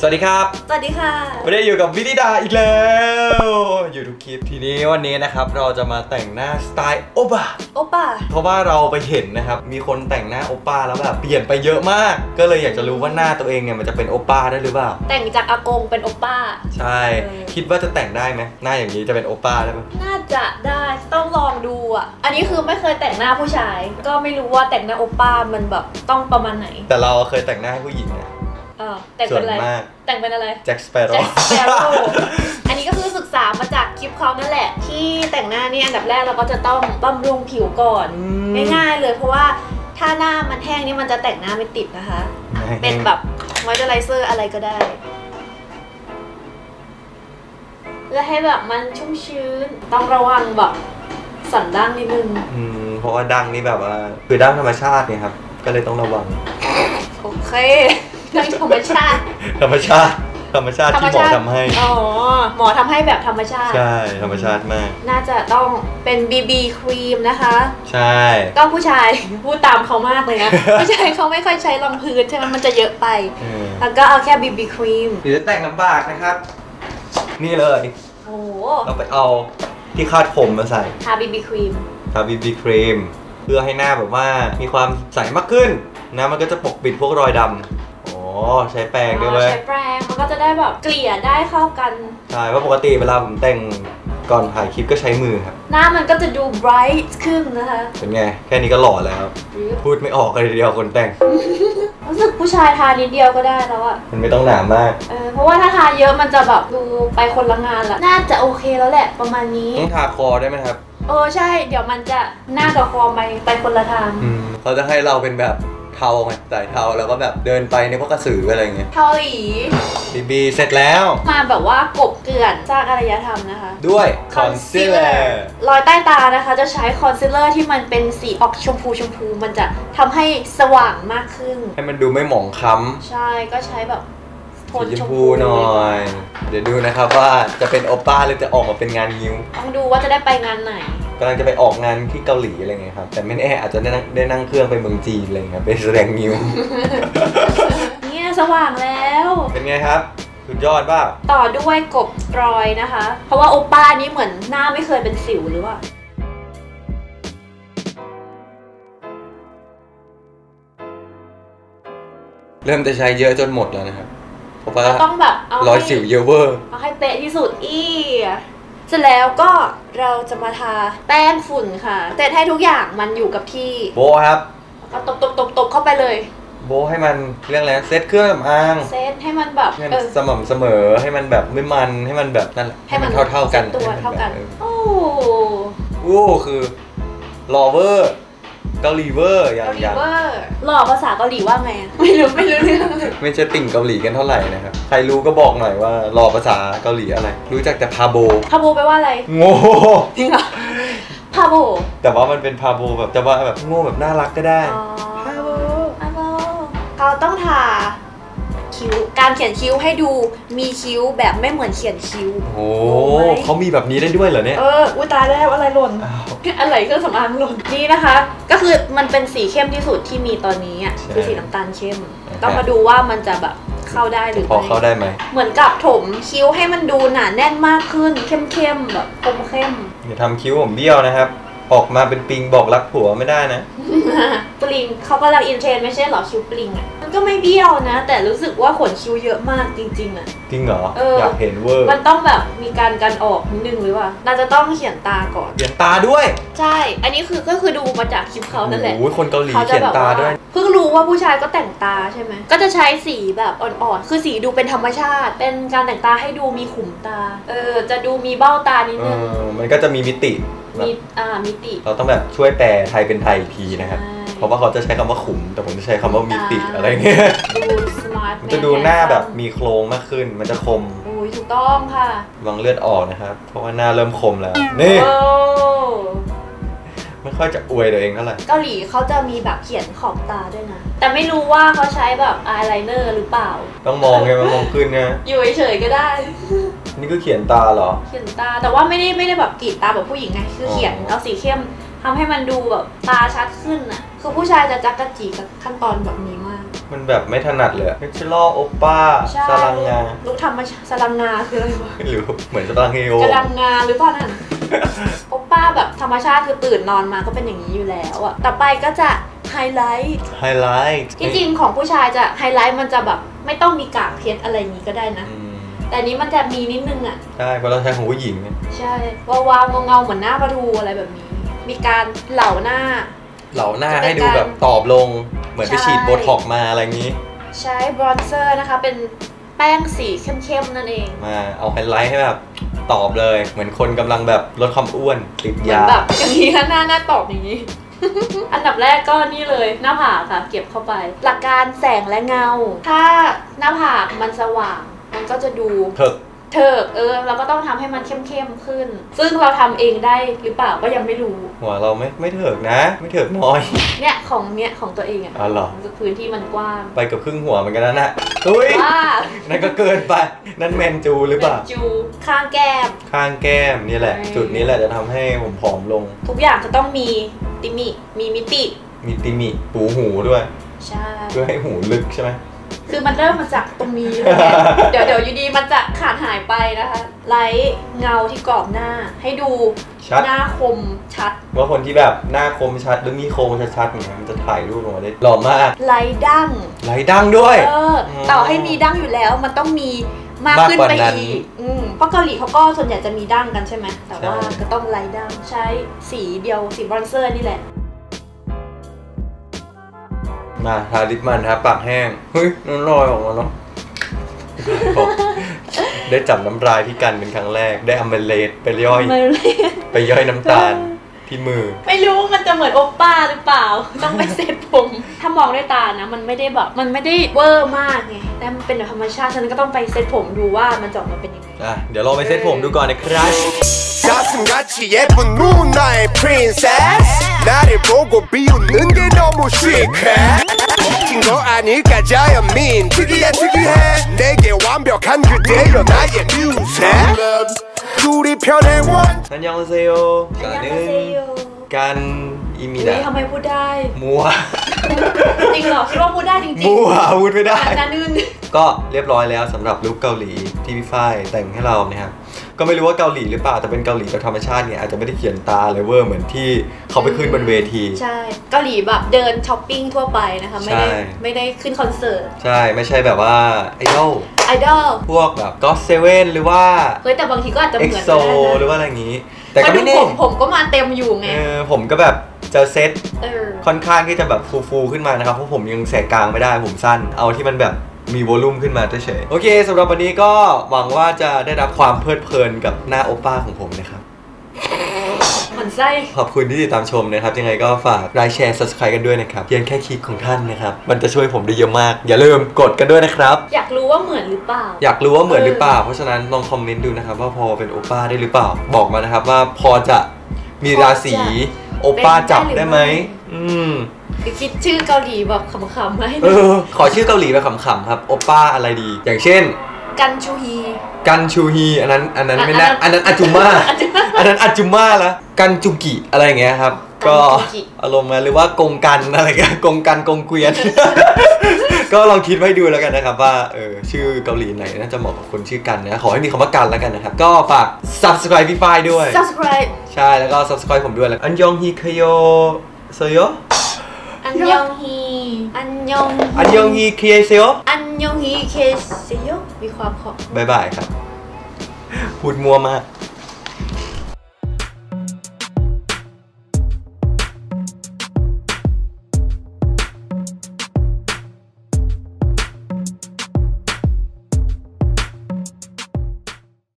สวัสดีครับ สวัสดีค่ะไม่ได้อยู่กับวินิดาอีกแล้วอยู่ทุกคลิปทีนี้วันนี้นะครับเราจะมาแต่งหน้าสไตล์โอปาโอป้าเพราะว่าเราไปเห็นนะครับ มีคนแต่งหน้าโอปาแล้วแบบเปลี่ยนไปเยอะมาก ก็เลยอยากจะรู้ว่าหน้าตัวเองเนี่ยมันจะเป็นโอปาได้หรือเปล่า แต่งจากอากงเป็นโอป้าใช่เออคิดว่าจะแต่งได้ไหมหน้าอย่างนี้จะเป็นโอปาได้ไหมน่าจะได้ต้องลองดูอะอันนี้คือไม่เคยแต่งหน้าผู้ชาย ก็ไม่รู้ว่าแต่งหน้าโอป้ามันแบบต้องประมาณไหน แต่เราเคยแต่งหน้าให้ผู้หญิงนะเออแต่งเป็นอะไรส่วนมากแต่งเป็นอะไรแจ็คสเปโร่แจ็คสเปโร่ อันนี้ก็คือศึกษามาจากคลิปเขานั่นแหละ ที่แต่งหน้านี่อันดับแรกเราก็จะต้องบำรุงผิวก่อนง่ายๆเลยเพราะว่าถ้าหน้ามันแห้งนี่มันจะแต่งหน้าไม่ติดนะคะ เป็นแบบมอยเจอไรเซอร์อะไรก็ได้เพื่อให้แบบมันชุ่มชื้น ต้องระวังแบบสันด้านนิดนึงอืมเพราะว่าดังนี่แบบว่าคือดังธรรมชาติเนี่ยครับ ก็เลยต้องระวัง โอเค เรื่องธรรมชาติ ธรรมชาติ ธรรมชาติที่หมอทำให้ อ๋อ หมอทำให้แบบธรรมชาติ ใช่ ธรรมชาติมาก น่าจะต้องเป็น BB ครีมนะคะ ใช่ ก็ผู้ชายพูดตามเขามากเลยนะ ผู้ชายเขาไม่ค่อยใช้รองพื้นใช่ไหมมันจะเยอะไปเออแล้วก็เอาแค่ BB ครีม หรือจะแต่งลำบากนะครับ นี่เลย โอ้โหเราไปเอาที่คาดผมมาใส่ ทา BB ครีม ทาบีบีครีม เพื่อให้หน้าแบบว่ามีความใสมากขึ้นนะมันก็จะปกปิดพวกรอยดำอ๋อ ใช้แปรงด้วยเว้ยใช้แปรงมันก็จะได้แบบเกลี่ยได้เข้ากันใช่เพราะปกติเวลาผมแต่งก่อนถ่ายคลิปก็ใช้มือครับ หน้ามันก็จะดู bright ขึ้นนะคะ เป็นไง แค่นี้ก็หล่อแล้ว พูดไม่ออกเลยทีเดียวคนแต่ง รู้สึกผู้ชายทานิดเดียวก็ได้แล้วอะมันไม่ต้องหนามาก เออ เพราะว่าถ้าทาเยอะมันจะแบบดูไปคนละงานละ น่าจะโอเคแล้วแหละประมาณนี้ ต้องทาคอได้ไหมครับ เออใช่ เดี๋ยวมันจะหน้ากับคอไปไปคนละทางอืมเขาจะให้เราเป็นแบบ เทาไงใส่เทาแล้วก็แบบเดินไปในพวกกระสืออะไรเงี้ยเทาหลีบีบีเสร็จแล้ว มาแบบว่ากบเกลื่อนสร้างอารยธรรมนะคะ ด้วยคอนซีลเลอร์รอยใต้ตานะคะ จะใช้คอนซีลเลอร์ที่มันเป็นสีออกชมพูชมพูมันจะทำให้สว่างมากขึ้น ให้มันดูไม่หมองคล้ำใช่ก็ใช้แบบโทนสีชชมมพูพูหน่อย เดี๋ยวดูนะครับว่าจะเป็นโอป้าหรือจะออกมาเป็นงานงิ้ว ต้องดูว่าจะได้ไปงานไหน กำลังจะไปออกงานที่เกาหลีอะไรเงี้ยครับ แต่ไม่แน่อาจจะได้นั่งได้นั่งเครื่องไปเมืองจีนอะไรเงี้ยไปแสดงงิ้วเนี่ยสว่างแล้ว เป็นไงครับ สุดยอดป่ะต่อด้วยกบรอยนะคะ เพราะว่าโอป้านี่เหมือนหน้าไม่เคยเป็นสิวหรือว่า เริ่มจะใช้เยอะจนหมดแล้วนะครับ เพราะว่าเราต้องแบบเอารอยให้สิวเยอะเวอร์ เอาให้เป๊ะที่สุดอี เสร็จแล้วก็เราจะมาทาแป้งฝุ่นค่ะเสร็จให้ทุกอย่างมันอยู่กับที่โบะครับแล้วก็ตบตบตบตบเข้าไปเลย โบะให้มันเรื่องอะไรนะเซตเครื่องสำอางเซตให้มันแบบให้มันเออ สม่ำเสมอให้มันแบบไม่มันให้มันแบบนั่นแหละให้มันเท่าเท่าๆกันซ็ตตัวเท่ากันให้มัแบบโอ้เออโอ้คือรอเวอร์ เกาหลีเวอร์อย่าเกางหลีอย่างเวอร์หล่อภาษาเกาหลีว่าไงอะไม่รู้ไม่รู้เรื่องเลยไม่ใช่ติ่งเกาหลีกันเท่าไหร่นะครับ ใครรู้ก็บอกหน่อยว่ารอภาษาเกาหลีอะไร รู้จักแต่พาโบพาโบแปลว่าอะไรโง่จริงเหรอพาโบแต่ว่ามันเป็นพาโบแบบจะว่าแบบโง่แบบน่ารักก็ได้ อ๋อพาโบพาโบเขาต้องทา คิ้ว การเขียนคิ้วให้ดูมีคิ้วแบบไม่เหมือนเขียนคิ้ว โอ้โอ้ยเขามีแบบนี้ได้ด้วยเหรอเนี่ย เออ อุ้ยตายแล้วอะไรหล่นอ้าวอะไรเครื่องสำอางหล่น นี่นะคะ ก็คือมันเป็นสีเข้มที่สุดที่มีตอนนี้อะใช่คือสีน้ำตาลเข้มนะครับต้องมาดูว่ามันจะแบบเข้าได้หรือพอไม่เข้าได้ไหม เหมือนกับถมคิ้วให้มันดูหนาแน่นมากขึ้น เข้มๆแบบคมเข้มอย่าทำคิ้วผมเบี้ยวนะครับออกมาเป็นปิงบอกรักผัวไม่ได้นะ ปลิงเขากำลังอินเทรนด์ไม่ใช่เหรอคิ้วปลิงอะ มันก็ไม่เบี้ยวนะ แต่รู้สึกว่าขนคิ้วเยอะมากจริง ๆอะจริงเหรอเออออยากเห็นเวอร์มันต้องแบบมีการกันออกนิดนึงหรือว่าเราจะต้องเขียนตาก่อน เขียนตาด้วยใช่ อันนี้คือก็คือดูมาจากคลิปเขานั่นแหละโอ้โหคนเกาหลีเขาจะเขียนแบบตาว่าด้วยเพิ่งรู้ว่าผู้ชายก็แต่งตาใช่ไหมก็จะใช้สีแบบอ่อนๆคือสีดูเป็นธรรมชาติ เป็นการแต่งตาให้ดูมีขุมตา เออ จะดูมีเบ้าตานิดเอนึงอมันก็จะมีมิติแบบมีอ่ามิติ เราต้องแบบช่วยแปลไทยเป็นไทยอีกทีนะครับใช่ เพราะว่าเขาจะใช้คำว่าขุม แต่ผมจะใช้คำว่ามิติขุมตาอะไรเงี้ย ดูสมาร์ทมันจะดูหน้าแบบมีโครงมากขึ้น มันจะคมโอ้ยถูกต้องค่ะวางเลือดออกนะครับ เพราะว่าหน้าเริ่มคมแล้ว นี่โอ้ไม่ค่อยจะอวยตัวเองเท่าไหร่ เกาหลีเขาจะมีแบบเขียนขอบตาด้วยนะ แต่ไม่รู้ว่าเขาใช้แบบอายไลเนอร์หรือเปล่า ต้องมองไงมันมองขึ้นไงอยู่เฉยๆก็ได้ นี่ก็เขียนตาเหรอ เขียนตาแต่ว่าไม่ได้ไม่ได้แบบกรีดตาแบบผู้หญิงไงคือเขียนอ๋อเอาสีเข้ม ทำให้มันดูแบบตาชัดขึ้นน่ะ คือผู้ชายจะจักกะจีกับขั้นตอนแบบนี้มาก มันแบบไม่ถนัดเลยเนเชอรัลโอป้าใช่สลังงาลูกทำมาสลังงาคืออะไรวะไม่รู้เหมือนสลังเฮโอกระดังงาหรือเปล่านั่นโอป้าแบบธรรมชาติคือตื่นนอนมาก็เป็นอย่างนี้อยู่แล้วอะต่อไปก็จะไฮไลท์ไฮไลท์จริงๆของผู้ชายจะไฮไลท์มันจะแบบไม่ต้องมีกากเพชรอะไรอย่างนี้ก็ได้นะอืมแต่อันนี้มันจะมีนิดนึงอะใช่เพราะเราใช้ของผู้หญิงไงใช่วาวาวๆเงาๆเหมือนหน้าปลาทูอะไรแบบนี้ มีการเหล่าหน้า เหลาหน้าจะเป็นให้ดูแบบตอบลง เหมือนไปใช่ฉีดโบท็อกซ์มาอะไรอย่างนี้ ใช้บรอนเซอร์นะคะเป็นแป้งสีเข้มๆนั่นเอง มาเอาไฮไลท์ให้แบบตอบเลย เหมือนคนกำลังแบบลดความอ้วนติดเหมือนยาแบบอย่างนี้ค่ะหน้าหน้าตอบอย่างนี้ อันดับแรกก็นี่เลยหน้าผากค่ะเก็บเข้าไป หลักการแสงและเงา ถ้าหน้าผากมันสว่าง มันก็จะดูเถิก เถิกเออ เราก็ต้องทำให้มันเข้มๆขึ้น ซึ่งเราทำเองได้หรือเปล่าก็ยังไม่รู้ หัวเราไม่ไม่เถิกนะ ไม่เถิกน้อย เนี่ยของเนี่ยของตัวเองอะอ๋อเหรอพื้นที่มันกว้าง ไปกับครึ่งหัวเหมือนกันนะน่ะอุ้ยว่านั่นก็เกินไป นั่นแมนจูหรือเปล่าจูข้างแก้ม ข้างแก้มนี่แหละใช่จุดนี้แหละจะทำให้ผมผอมลง ทุกอย่างจะต้องมีติมิมีมิติ มีติมิปูหูด้วย ใช่ เพื่อให้หูลึกใช่ไหม คือมันเริ่มมาจากตรงนี้เลยไงเดี๋ยวเดี๋ยวอยู่ดีมันจะขาดหายไปนะคะไลท์เงาที่กรอบหน้า ให้ดูชัด หน้าคมชัดว่าคนที่แบบหน้าคมชัดหรือมีโครงชัดๆอย่างเงี้ยมันจะถ่ายรูปออกมาได้หล่อมากไลท์ดั้งไหลดังด้วย เออมต่อให้มีดั้งอยู่แล้วมันต้องมีมากมากขึ้นกว่าไปนั้นอีกอืมเพราะเกาหลีเขาก็ส่วนใหญ่จะมีดั้งกันใช่ไหมแต่ว่าใช่ ก็ต้องไลท์ดั้งใช้สีเดียวสีบรอนเซอร์นี่แหละ มาทาลิปมันครับปากแห้งเฮ้ยน้ำลอยออกมาเนาะได้จับน้ำลายพี่กันเป็นครั้งแรก ได้อเมเลตไปย่อย ไปย่อยน้ำตาลที่มือ ไม่รู้มันจะเหมือนโอป้าหรือเปล่า ต้องไปเซตผมถ้ามองด้วยตานะ มันไม่ได้แบบมันไม่ได้เวอร์มากไงแต่มันเป็นธรรมชาติฉันก็ต้องไปเซตผมดูว่ามันจะออกมาเป็นยังไงอะเดี๋ยวลองไปเซตผมดูก่อนนะครับ 나를 보고 비웃는 게 너무 시크해. 거 아닐까 자연민. 특이해 특이해. 내게 완벽한 그대여 나의 뮤세. 둘이 편해 원. 안녕하세요. 나는 간 อนหนึงกันอิมิอุ๊ดะยทำไมพูดได้มัวจริงเหรอคิดว่าพูดได้จริงมัวพูดไม่ได้ๆนานึนก็เรียบร้อยแล้วสำหรับลุคเกาหลีที่พี่ฝ้ายแต่งให้เรานะครับก็ไม่รู้ว่าเกาหลีหรือเปล่าแต่เป็นเกาหลีแบบธรรมชาติเนี่ยอาจจะไม่ได้เขียนตาเลยเวอร์เหมือนที่เขาไปขึ้นบนเวที ใช่เกาหลีแบบเดินช้อปปิ้งทั่วไปนะคะไม่ได้ใช่ไม่ได้ขึ้นคอนเสิร์ตใช่ไม่ใช่แบบว่าไอดอลไอดอลพวกแบบก็เซเว่นหรือว่าเฮ้ยแต่บางทีก็อาจจะเหเอ็กมือนโซก็ได้นะหรือว่าอะไรอย่างนี้ แต่เพก็ราะดูไม่แน่ผมผมก็มาเต็มอยู่ไงเออผมก็แบบจะเซ็ตเออค่อนข้างที่จะแบบฟูๆขึ้นมานะครับเพราะผมยังแสกกลางไม่ได้ผมสั้น เอาที่มันแบบมีวอลลุ่มขึ้นมาเฉยๆโอเคสำหรับวันนี้ก็หวังว่าจะได้รับความเพลิดเพลินกับหน้าโอป้าของผมนะครับเหมือ นไส้ขอบคุณที่ติดตามชมนะครับ ยังไงก็ฝากไลค์แชร์ subscribe กันด้วยนะครับเพียงแค่คลิกของท่านนะครับ มันจะช่วยผมได้เยอะมาก อย่าลืมกดกันด้วยนะครับ อยากรู้ว่าเหมือนหรือเปล่า อยากรู้ว่าเหมือนหรือเปล่า เพราะฉะนั้นลองคอมเมนต์ดูนะครับว่าพอเป็นโอป้าได้หรือเปล่า บอกมานะครับว่าพอจะมีราศีโอป้าจับได้ไหม อืมคือคิดชื่อเกาหลีแบบขำๆไหมาให้เออ ขอชื่อเกาหลีแบบขำๆครับ โอป้าอะไรดี อย่างเช่น กันชูฮี กันชูฮี อันนั้น อันนั้นไม่น่าอัอันนนั้นั้นนอาจุมา อาจุม่าอันนั้นอาจุมาละกันจุกิอะไรอย่างเงี้ยครับ ก็กันจุกิอารมณ์มาหรือว่ากงกันอะไรเงี้ยกงกันกงเกวียน ก็ลองคิดไว้ดูแล้วกันนะครับว่าเออชื่อเกาหลีไหนน่าจะเหมาะกับคนชื่อกันนะขอให้มีคำว่ากันแล้วกันนะครับ ก็ฝาก subscribe พี่ฝ้ายด้วย subscribe ใช่แล้วก็ subscribe ผมด้วยแล้วอันยองฮีคโยโซโยอันยองฮีอันยองอันยองฮีเคเซโยอันยองฮีเคเซโยมีความขอบบายบายครับพูดมัวมาก